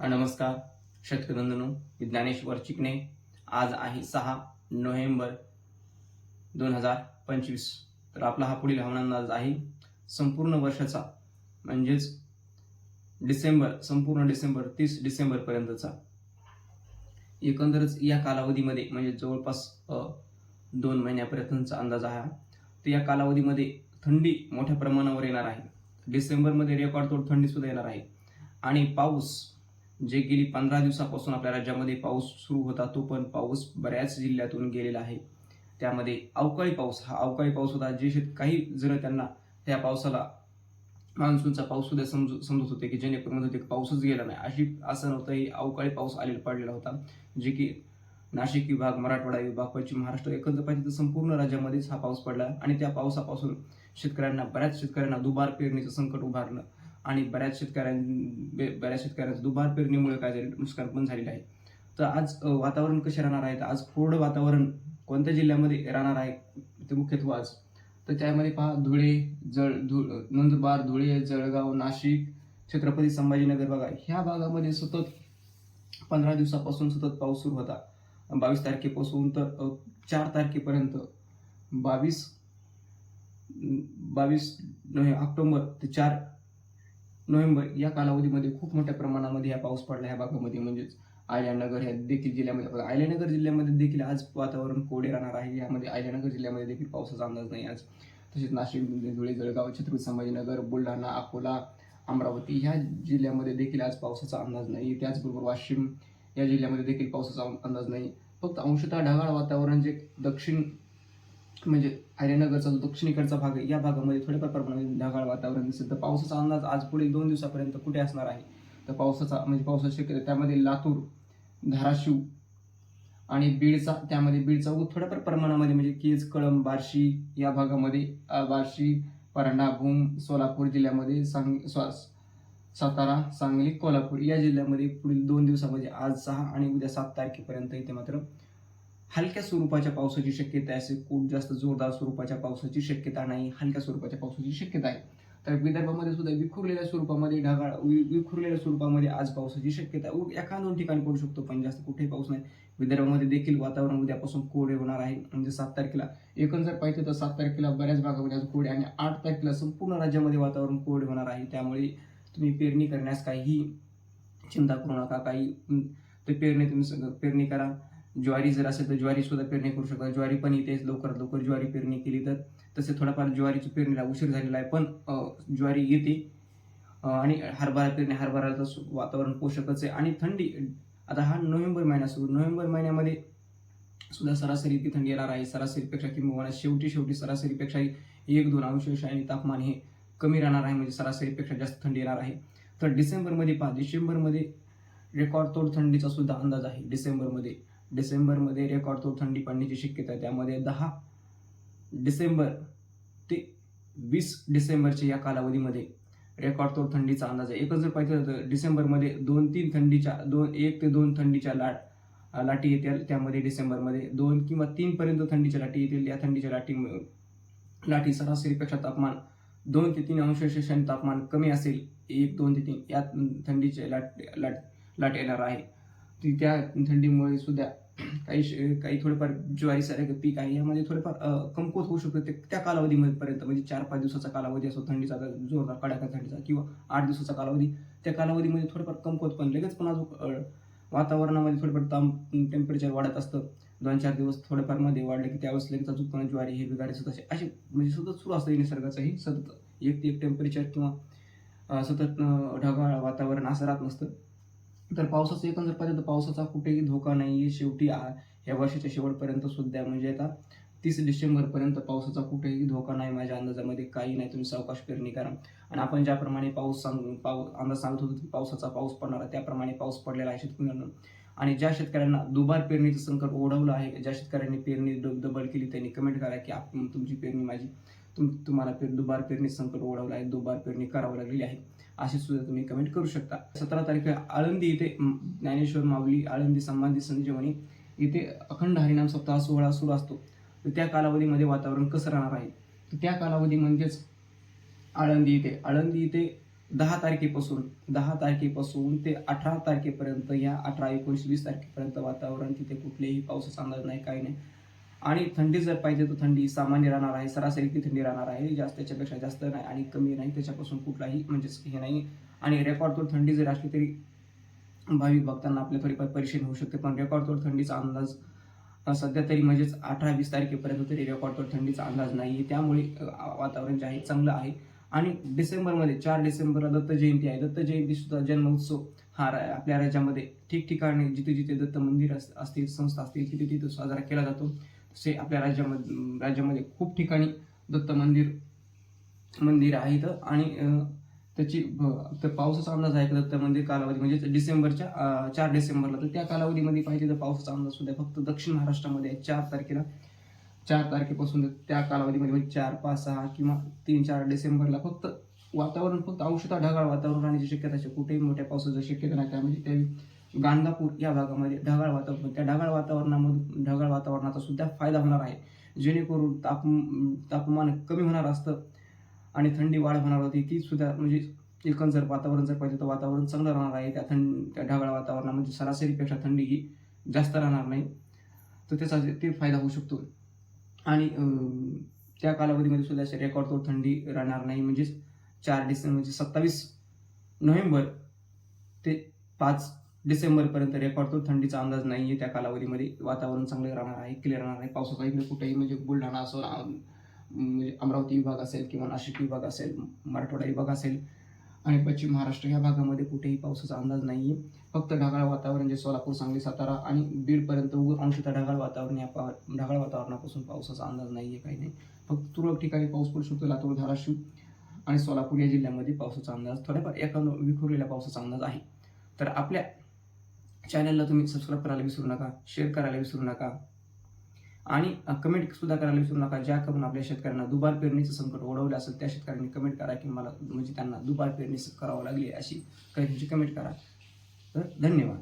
नमस्कार शेतकरी मी ज्ञानेश्वर चिकणे आज आहे सहा नोव्हेंबर दोन हजार पंचवीस. तर आपला हा पुढील हवामान अंदाज आहे संपूर्ण वर्षाचा म्हणजेच डिसेंबर संपूर्ण डिसेंबर तीस डिसेंबरपर्यंतचा एकंदरच या कालावधीमध्ये म्हणजे जवळपास दोन महिन्यापर्यंतचा अंदाज आहे हा. तर या कालावधीमध्ये थंडी मोठ्या प्रमाणावर येणार आहे. डिसेंबरमध्ये रेकॉर्ड तोड थंडीसुद्धा येणार आहे. आणि पाऊस जे गेली पंधरा दिवसापासून आपल्या राज्यामध्ये पाऊस सुरू होता तो पण पाऊस बऱ्याच जिल्ह्यातून गेलेला आहे. त्यामध्ये अवकाळी पाऊस हा अवकाळी पाऊस होता. जे शेत काही जण त्यांना त्या पावसाला मान्सूनचा पाऊस सुद्धा समजू समजत होते की जेणेकरून म्हणत होते की पाऊसच गेला नाही. अशी असं नव्हतं ही अवकाळी पाऊस आलेला पडलेला होता. जे की नाशिक विभाग मराठवाडा विभाग पश्चिम महाराष्ट्र एकंदर पाहिजे तर संपूर्ण राज्यामध्येच हा पाऊस पडला आणि त्या पावसापासून शेतकऱ्यांना बऱ्याच शेतकऱ्यांना दुबार पेरणीचं संकट उभारलं. आणि बऱ्याच शेतकऱ्यां बे- बऱ्याच शेतकऱ्यांचं दुबार पेरणीमुळे काय झाले नुकसान पण झालेलं आहे. तर आज वातावरण कसे राहणार आहे? तर आज कोरडं वातावरण कोणत्या जिल्ह्यामध्ये राहणार आहे? ते मुख्यत्वे आज. तर त्यामध्ये पहा धुळे जळ धुळ नंदुरबार धुळे जळगाव नाशिक छत्रपती संभाजीनगर बघा. ह्या भागामध्ये सतत पंधरा दिवसापासून सतत पाऊस सुरू होता. बावीस तारखेपासून तर चार तारखेपर्यंत. बावीस बावीस ऑक्टोंबर ते चार नोव्हेंबर या कालावधीमध्ये खूप मोठ्या प्रमाणामध्ये हा पाऊस पडला ह्या भागामध्ये. म्हणजेच आयल्यानगर ह्या देखील जिल्ह्यामध्ये आयल्यानगर जिल्ह्यामध्ये देखील आज वातावरण कोडे राहणार आहे. यामध्ये आयल्यानगर जिल्ह्यामध्ये देखील पावसाचा अंदाज नाही आज. तसेच नाशिक धुळे जळगाव छत्रपती संभाजीनगर बुलढाणा अकोला अमरावती ह्या जिल्ह्यामध्ये देखील आज पावसाचा अंदाज नाही. त्याचबरोबर वाशिम या जिल्ह्यामध्ये देखील पावसाचा अंदाज नाही. फक्त अंशतः ढगाळ वातावरण जे दक्षिण म्हणजे आर्यनगरचा जो दक्षिणेकडचा भाग आहे या भागामध्ये थोड्याफार प्रमाणात ढगाळ वातावरण दिसेल तर पावसाचा अंदाज आज पुढील दोन दिवसापर्यंत कुठे असणार आहे? तर पावसाचा म्हणजे पावसाची शक्यता त्यामध्ये लातूर धाराशिव आणि बीडचा त्यामध्ये बीडचा ऊस थोड्याफार प्रमाणामध्ये म्हणजे केज कळंब बार्शी या भागामध्ये बार्शी परांडा भूम सोलापूर जिल्ह्यामध्ये सांग स्वा- सातारा सांगली कोल्हापूर या जिल्ह्यामध्ये पुढील दोन दिवसामध्ये आज सहा आणि उद्या सात तारखेपर्यंत इथे मात्र हलक्या स्वरूपाच्या पावसाची शक्यता आहे. असे खूप जास्त जोरदार स्वरूपाच्या पावसाची शक्यता नाही. हलक्या स्वरूपाच्या पावसाची शक्यता आहे. तर विदर्भामध्ये सुद्धा विखुरलेल्या स्वरूपामध्ये ढगाळ वि- विखुरलेल्या स्वरूपामध्ये आज पावसाची शक्यता एका दोन ठिकाणी पडू शकतो पण जास्त कुठेही पाऊस नाही. विदर्भामध्ये देखील वातावरण उद्यापासून कोरडे होणार आहे. म्हणजे सात तारखेला एकूण जर पाहिजे तर सात तारखेला बऱ्याच भागामध्ये आज कोरडे आणि आठ तारखेला संपूर्ण राज्यामध्ये वातावरण कोरडे होणार आहे. त्यामुळे तुम्ही पेरणी करण्यास काही चिंता करू नका. काही ते पेरणी तुम्ही सगळं पेरणी करा. ज्वारी जर असेल तर ज्वारी सुद्धा पेरणी करू शकता. ज्वारी पण इथेच लवकरात लवकर ज्वारी पेरणी केली तर तसे थोडाफार ज्वारीची पेरणीला उशीर झालेला आहे. पण ज्वारी येते आणि हरभरा पेरणी हरभराचं वातावरण पोषकच आहे. आणि थंडी आता हा नोव्हेंबर महिना सुरू. नोव्हेंबर महिन्यामध्ये सुद्धा सरासरी इतकी थंडी येणार आहे. सरासरीपेक्षा किंवा शेवटी शेवटी सरासरीपेक्षा एक दोन अंश आणि तापमान हे कमी राहणार आहे. म्हणजे सरासरीपेक्षा जास्त थंडी येणार आहे. तर डिसेंबरमध्ये पहा. डिसेंबरमध्ये रेकॉर्ड तोड थंडीचा सुद्धा अंदाज आहे. डिसेंबरमध्ये. डिसेंबरमध्ये रेकॉर्ड तोड थंडी पडण्याची शक्यता आहे. त्यामध्ये दहा डिसेंबर ते वीस डिसेंबरच्या या कालावधीमध्ये रेकॉर्ड तोड थंडीचा अंदाज आहे. एकच जर पाहिजे तर डिसेंबरमध्ये दोन तीन थंडीच्या दोन एक ते दोन थंडीच्या लाट लाटी येतील. त्यामध्ये डिसेंबरमध्ये दोन किंवा तीनपर्यंत थंडीच्या लाटी येतील. या थंडीच्या लाटी लाटी सरासरीपेक्षा तापमान दोन ते तीन अंश तापमान कमी असेल. एक दोन ते तीन या थंडीचे लाट लाट लाट येणार आहे. ती त्या थंडीमुळे सुद्धा काही काही थोडेफार ज्वारीसारखं पीक आहे. यामध्ये थोडेफार कमकुवत होऊ शकतं ते त्या कालावधीमध्ये पर्यंत म्हणजे चार पाच दिवसाचा कालावधी असो थंडीचा जोरदार कडाका थंडीचा किंवा आठ दिवसाचा कालावधी. त्या कालावधीमध्ये थोडंफार कमकुवत पण लगेच पण अजून वातावरणामध्ये थोडंफार ताम टेम्परेचर वाढत असतं. दोन चार दिवस थोडेफारमध्ये वाढलं की त्यावेळेस लगेच अजून पण ज्वारी हे बिगारी सतत असे. असे म्हणजे सतत सुरू असतं निसर्गाचंही. सतत एक ते एक टेम्परेचर किंवा सतत ढगाळ वातावरण असं राहत नसतं. तर पावसाचं एकंदर पाहिजे तर पावसाचा कुठेही धोका नाही आहे शेवटी आ- या वर्षाच्या शेवटपर्यंत सुद्धा म्हणजे आता तीस डिसेंबरपर्यंत पावसाचा कुठेही धोका नाही माझ्या अंदाजामध्ये काही नाही. तुम्ही सावकाश पेरणी करा. आणि आपण ज्याप्रमाणे पाऊस सांग पाऊ अंदाज सांगत होतो की पावसाचा पाऊस पडणार आहे त्याप्रमाणे पाऊस पडलेला आहे शेतकऱ्यांना. आणि ज्या शेतकऱ्यांना दुबार पेरणीचं संकट ओढवलं आहे ज्या शेतकऱ्यांनी पेरणी डबल केली त्यांनी कमेंट करा की आपण तुमची पेरणी माझी तुम तुम्हाला पेर दुबार पेरणी संकट ओढवलं आहे दुबार पेरणी करावं लागलेली आहे. अशी सुद्धा तुम्ही कमेंट करू शकता. सतरा तारखेला आळंदी इथे ज्ञानेश्वर माऊली आळंदी संबंधी संजीवनी इथे अखंड हरिनाम सप्ताह सोहळा सुरू असतो. तर त्या कालावधीमध्ये वातावरण कसं राहणार आहे? तर त्या कालावधी म्हणजेच आळंदी इथे. आळंदी इथे दहा तारखेपासून दहा तारखेपासून ते अठरा तारखेपर्यंत या अठरा एकोणीस वीस तारखेपर्यंत वातावरण तिथे कुठलेही पावसाचा अंदाज नाही काही नाही. आणि थंडी जर पाहिजे तर थंडी सामान्य राहणार आहे सरासरी ती थंडी राहणार आहे. जास्त त्याच्यापेक्षा जास्त नाही आणि कमी नाही त्याच्यापासून कुठलाही म्हणजेच हे नाही. आणि रेकॉर्ड तोड थंडी जरी असली तरी भाविक भक्तांना आपल्या थोडीफार परेशानी होऊ शकते. पण रेकॉर्ड तोड थंडीचा अंदाज सध्या तरी म्हणजेच अठरा वीस तारखेपर्यंत तरी रेकॉर्ड तोड थंडीचा अंदाज नाही आहे त्यामुळे वातावरण जे आहे चांगलं आहे. आणि डिसेंबरमध्ये चार डिसेंबरला दत्त जयंती आहे. दत्त जयंती सुद्धा हा रा- आपल्या राज्यामध्ये ठिकठिकाणी जिथे जिथे दत्त मंदिर असतील संस्था असतील तिथे तिथे साजरा केला जातो. असे आपल्या राज्यामध्ये राज्यामध्ये खूप ठिकाणी दत्त मंदिर मंदिर आहेत आणि त्याची तर पावसाचा अंदाज आहे का दत्त मंदिर कालावधी? म्हणजे डिसेंबरच्या चार डिसेंबरला. तर त्या कालावधीमध्ये पाहिजे तर पावसाचा अंदाज सुद्धा फक्त दक्षिण महाराष्ट्रामध्ये आहे. चार तारखेला चार तारखेपासून त्या कालावधीमध्ये म्हणजे चार पाच सहा किंवा तीन चार डिसेंबरला फक्त वातावरण फक्त अंशतः ढगाळ वातावरण राहण्याची शक्यता आहे. कुठेही मोठ्या पावसाची शक्यता नाही. त्यामध्ये त्या गाणगापूर या भागामध्ये ढगाळ वातावरण त्या ढगाळ वातावरणामधून ढगाळ वातावरणाचा सुद्धा फायदा होणार आहे. जेणेकरून ताप तापमान कमी होणार असतं आणि थंडी वाढ होणार होती. ती सुद्धा म्हणजे एकंदर जर वातावरण जर पाहिजे तर वातावरण चांगलं राहणार आहे. त्या थंड त्या ढगाळ वातावरणामध्ये सरासरीपेक्षा थंडी ही जास्त राहणार नाही. तर त्याचा ते फायदा होऊ शकतो. आणि त्या कालावधीमध्ये सुद्धा असे रेकॉर्ड तोड थंडी राहणार नाही. म्हणजेच चार डिसेंबर म्हणजे सत्तावीस नोव्हेंबर ते पाच डिसेंबरपर्यंत रेकॉर्ड तो. थंडीचा अंदाज नाही आहे त्या कालावधीमध्ये. वातावरण चांगलं राहणार आहे क्लिअर राहणार आहे. पावसाचा इकडे कुठेही म्हणजे बुलढाणा असो म्हणजे अमरावती विभाग असेल किंवा नाशिक विभाग असेल मराठवाडा विभाग असेल आणि पश्चिम महाराष्ट्र या भागामध्ये कुठेही पावसाचा अंदाज नाही आहे फक्त ढगाळ वातावरण जे सोलापूर सांगली सातारा आणि बीडपर्यंत उग अंशतः ढगाळ वातावरण या पा ढगाळ वातावरणापासून पावसाचा अंदाज नाही आहे काही नाही. फक्त तुरळक ठिकाणी पाऊस पडू शकतो लातूर धाराशिव आणि सोलापूर या जिल्ह्यामध्ये पावसाचा अंदाज थोड्याफार एका विखुरलेल्या पावसाचा अंदाज आहे. तर आपल्या चॅनलला तुम्ही सबस्क्राईब करायला विसरू नका शेअर करायला विसरू नका. आणि कमेंट सुद्धा करायला विसरू नका ज्या करून आपल्या शेतकऱ्यांना दुबार पेरणीचं संकट ओढवलं असेल त्या शेतकऱ्यांनी कमेंट करा की मला म्हणजे त्यांना दुबार पेरणी करावं लागली अशी काही कमेंट करा. तर धन्यवाद.